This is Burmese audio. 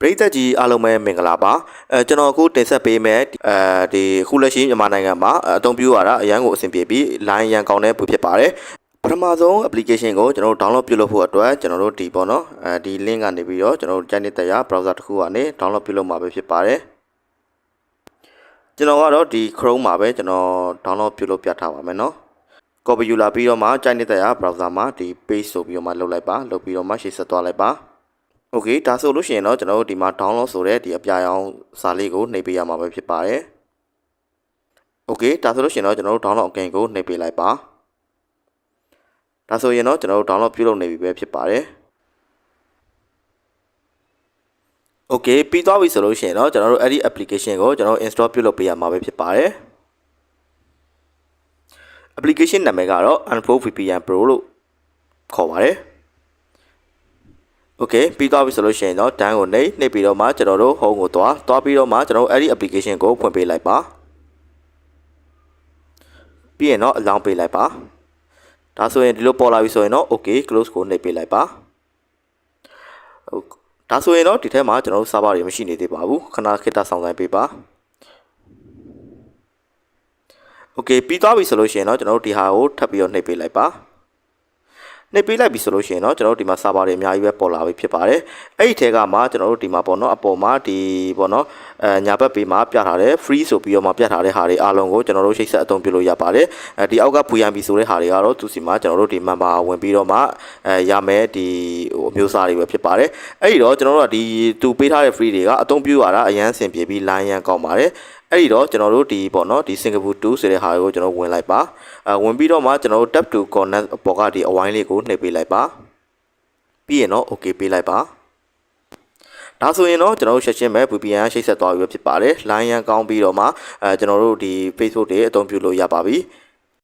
ပရိသတ်ကြီးအားလုံးပဲမင်္ဂလာပါအဲကျွန်တော်အခုတင်ဆက်ပေးမယ်အဲဒီအခုလက်ရှိမြန်မာနိုင်ငံမှာအသုံးပြုရတာအရန်ကိုအဆင်ပြေပြီး line ရန်ကောင်းတဲ့ပူဖြစ်ပါတယ်ပထမဆုံး application ကိုကျွန်တော်တို့ download ပြုလုပ်ဖို့အတွက်ကျွန်တော်တို့ဒီပေါ့နော်အဲဒီ link ကနေပြီးတော့ကျွန်တော်တို့ကြိုက်နေတဲ့ရ browser တစ်ခုကနေ download ပြုလုပ်မှာပဲဖြစ်ပါတယ်ကျွန်တော်ကတော့ဒီ Chrome မှာပဲကျွန်တော် download ပြုလုပ်ပြထားပါမယ်နော် copy ယူလာပြီးတော့မှကြိုက်နေတဲ့ရ browser မှာဒီ page ဆိုပြီးတော့မှလုပ်လိုက်ပါလုပ်ပြီးတော့မှရှေ့ဆက်သွားလိုက်ပါ โอเคဒါဆိုလို့ရှိရင်တော့ကျွန်တော်တို့ဒီမှာ download ဆိုတဲ့ဒီအပြာရောင်စာလေးကိုနှိပ်ပေးရမှာပဲဖြစ်ပါတယ်โอเคဒါဆိုလို့ရှိရင်တော့ကျွန်တော်တို့ download အကင်ကိုနှိပ်ပေးလိုက်ပါဒါဆိုရင်တော့ကျွန်တော်တို့ download ပြုလုပ်နေပြီပဲဖြစ်ပါတယ်โอเคပြီးသွားပြီဆိုလို့ရှိရင်တော့ကျွန်တော်တို့အဲ့ဒီ application ကိုကျွန်တော်တို့ install ပြုလုပ်ပေးရမှာပဲဖြစ်ပါတယ် application နာမည်ကတော့ Unfold VPN Pro လို့ခေါ်ပါတယ် โอเคပြီးသွားပြီဆိုလို့ရှိရင်တော့တန်းကိုနှိပ်နှိပ်ပြီးတော့မှကျွန်တော်တို့ home ကိုသွားသွားပြီးတော့မှကျွန်တော်တို့အဲ့ဒီ application ကိုဖွင့်ပေးလိုက်ပါပြီးရင်တော့အလောင်းပေးလိုက်ပါဒါဆိုရင်ဒီလိုပေါ်လာပြီဆိုရင်တော့ okay close ကိုနှိပ်ပေးလိုက်ပါဟုတ်ဒါဆိုရင်တော့ဒီထဲမှာကျွန်တော်တို့ server တွေမရှိနေသေးပါဘူးခဏခေတ္တဆောင်ဆိုင်ပေးပါโอเคပြီးသွားပြီဆိုလို့ရှိရင်တော့ကျွန်တော်တို့ဒီဟာကိုထပ်ပြီးတော့နှိပ်ပေးလိုက်ပါ နှိပ်ပေးလိုက်ပြီဆိုလို့ရှိရင်တော့ကျွန်တော်တို့ဒီမှာ server တွေအများကြီးပဲပေါ်လာပြီဖြစ်ပါတယ်အဲ့ဒီထဲကမှကျွန်တော်တို့ဒီမှာပေါ့နော်အပေါ်မှာဒီပေါ့နော်အဲညာဘက်ပေးမှာပြထားတယ် free ဆိုပြီးတော့မှပြထားတဲ့ဟာတွေအားလုံးကိုကျွန်တော်တို့ရှိတ်ဆက်အသုံးပြုလို့ရပါတယ်အဲဒီအောက်က VNB ဆိုတဲ့ဟာတွေကတော့သူစီမှာကျွန်တော်တို့ဒီ member ဝင်ပြီးတော့မှအဲရမယ်ဒီဟိုအမျိုးအစားတွေပဲဖြစ်ပါတယ်အဲ့ဒီတော့ကျွန်တော်တို့ကဒီသူပေးထားတဲ့ free တွေကအသုံးပြုရတာအရန်ဆင်ပြေပြီး line ရန်ကောင်းပါတယ် အဲ့ဒီတော့ကျွန်တော်တို့ဒီပေါ့နော်ဒီစင်ကာပူ2ဆိုတဲ့ဟာကိုကျွန်တော်ဝင်လိုက်ပါအဲဝင်ပြီးတော့မှကျွန်တော်တို့ tap to connect ပေါ်ကဒီအဝိုင်းလေးကိုနှိပ်ပေးလိုက်ပါပြီးရင်တော့ okay ပေးလိုက်ပါဒါဆိုရင်တော့ကျွန်တော်တို့ချက်ချင်းပဲ VPN ရှိတ်ဆက်သွားပြီဖြစ်ပါတယ်။ line ရန်ကောင်းပြီးတော့မှအဲကျွန်တော်တို့ဒီ Facebook တွေအသုံးပြုလို့ရပါပြီ။